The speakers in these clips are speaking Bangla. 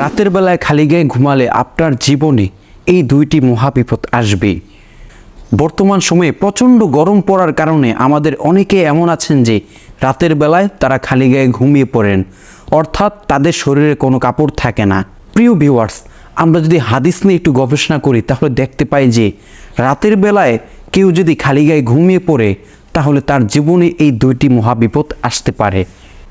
রাতের বেলায় খালি গায়ে ঘুমালে আপনার জীবনে এই দুইটি মহাবিপদ আসবেই। বর্তমান সময়ে প্রচণ্ড গরম পড়ার কারণে আমাদের অনেকে এমন আছেন যে রাতের বেলায় তারা খালি গায়ে ঘুমিয়ে পড়েন, অর্থাৎ তাদের শরীরে কোনো কাপড় থাকে না। প্রিয় ভিউয়ার্স আমরা যদি হাদিস নিয়ে একটু গবেষণা করি, তাহলে দেখতে পাই যে রাতের বেলায় কেউ যদি খালি গায়ে ঘুমিয়ে পড়ে, তাহলে তার জীবনে এই দুইটি মহাবিপদ আসতে পারে।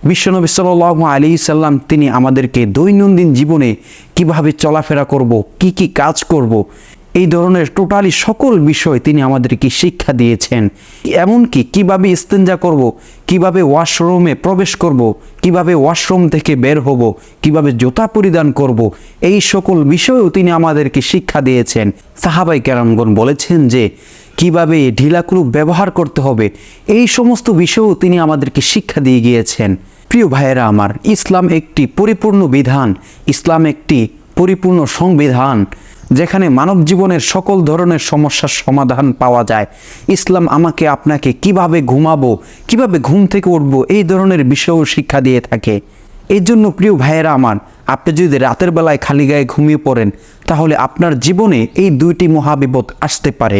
বিশ্বনবী সাল্লাহ আলী সাল্লাম, তিনি আমাদেরকে দৈনন্দিন জীবনে কীভাবে চলাফেরা করব, কি কি কাজ করব, এই ধরনের টোটালি সকল বিষয় তিনি আমাদেরকে শিক্ষা দিয়েছেন। এমনকি কীভাবে ইস্তেঞ্জা করব, কীভাবে ওয়াশরুমে প্রবেশ করব, কীভাবে ওয়াশরুম থেকে বের হব, কীভাবে জুতা পরিধান করব, এই সকল বিষয়েও তিনি আমাদেরকে শিক্ষা দিয়েছেন। সাহাবাই কেরামগণ বলেছেন যে, কীভাবে ঢিলাকুলু ব্যবহার করতে হবে, এই সমস্ত বিষয়েও তিনি আমাদেরকে শিক্ষা দিয়ে গিয়েছেন। প্রিয় ভাইয়েরা, আমার ইসলাম একটি পরিপূর্ণ বিধান, ইসলাম একটি পরিপূর্ণ সংবিধান, যেখানে মানব জীবনের সকল ধরনের সমস্যার সমাধান পাওয়া যায়। ইসলাম আমাকে, আপনাকে কীভাবে ঘুমাবো, কীভাবে ঘুম থেকে উঠবো, এই ধরনের বিষয়ও শিক্ষা দিয়ে থাকে। এই জন্য প্রিয় ভাইয়েরা আমার, আপনি যদি রাতের বেলায় খালি গায়ে ঘুমিয়ে পড়েন, তাহলে আপনার জীবনে এই দুইটি মহাবিপদ আসতে পারে।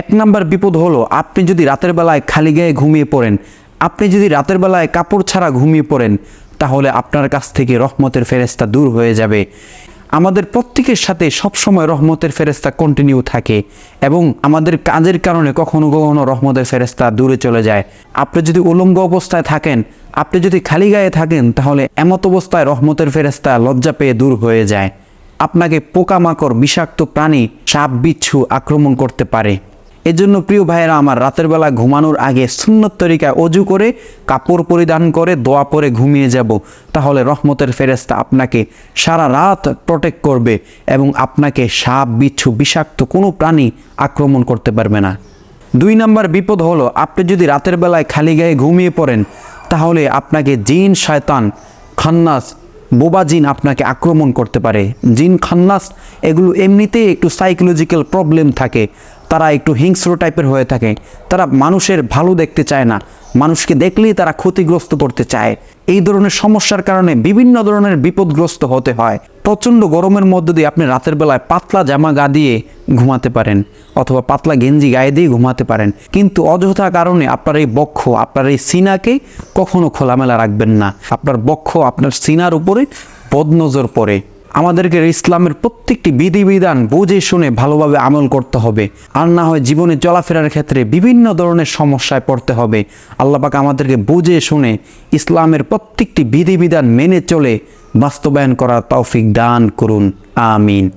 এক নাম্বার বিপদ হলো, আপনি যদি রাতের বেলায় খালি গায়ে ঘুমিয়ে পড়েন আপনি যদি রাতের বেলায় কাপড় ছাড়া ঘুমিয়ে পড়েন, তাহলে আপনার কাছ থেকে রহমতের ফেরেস্তা দূর হয়ে যাবে। আমাদের প্রত্যেকের সাথে সবসময় রহমতের ফেরেস্তা কন্টিনিউ থাকে এবং আমাদের কাজের কারণে কখনো কখনো রহমতের ফেরেস্তা দূরে চলে যায়। আপনি যদি উলঙ্গ অবস্থায় থাকেন, আপনি যদি খালি গায়ে থাকেন, তাহলে এমত অবস্থায় রহমতের ফেরেস্তা লজ্জা পেয়ে দূর হয়ে যায়। আপনাকে পোকামাকড়, বিষাক্ত প্রাণী, সাপ, বিচ্ছু আক্রমণ করতে পারে। এজন্য প্রিয় ভাইয়েরা, আমার রাতের বেলা ঘুমানোর আগে সুন্নত তরিকায় অজু করে, কাপড় পরিধান করে, দোয়া পরে ঘুমিয়ে যাব। তাহলে রহমতের ফেরেস্তা আপনাকে সারা রাত প্রটেক্ট করবে এবং আপনাকে সাপ, বিচ্ছু, বিষাক্ত কোনো প্রাণী আক্রমণ করতে পারবে না। দুই নাম্বার বিপদ হলো, আপনি যদি রাতের বেলায় খালি গায়ে ঘুমিয়ে পড়েন, তাহলে আপনাকে জিন, শয়তান, খান্নাস, বোবা জিন আপনাকে আক্রমণ করতে পারে। জিন, খান্নাস, এগুলো এমনিতেই একটু সাইকোলজিক্যাল প্রবলেম থাকে। তারা একটু হিংস্র টাইপের হয়ে থাকে। তারা মানুষের ভালো দেখতে চায় না। মানুষকে দেখলেই তারা ক্ষতিগ্রস্ত করতে চায়। এই ধরনের সমস্যার কারণে বিভিন্ন ধরনের বিপদগ্রস্ত হতে হয়। প্রচণ্ড গরমের মধ্যে দিয়ে আপনি রাতের বেলায় পাতলা জামা গা দিয়ে ঘুমাতে পারেন অথবা পাতলা গেঞ্জি গায়ে দিয়ে ঘুমাতে পারেন। কিন্তু অযথা কারণে আপনার এই বক্ষ, আপনার এই সিনাকে কখনো খোলামেলা রাখবেন না। আপনার বক্ষ আপনার সিনার উপরে বদনজর পড়ে। আমাদেরকে ইসলামের প্রত্যেকটি বিধিবিধান বুঝে শুনে ভালোভাবে আমল করতে হবে। আর না হয় জীবনে চলাফেরার ক্ষেত্রে বিভিন্ন ধরনের সমস্যায় পড়তে হবে। আল্লাপাক আমাদেরকে বুঝে শুনে ইসলামের প্রত্যেকটি বিধিবিধান মেনে চলে বাস্তবায়ন করার তৌফিক দান করুন। আমিন।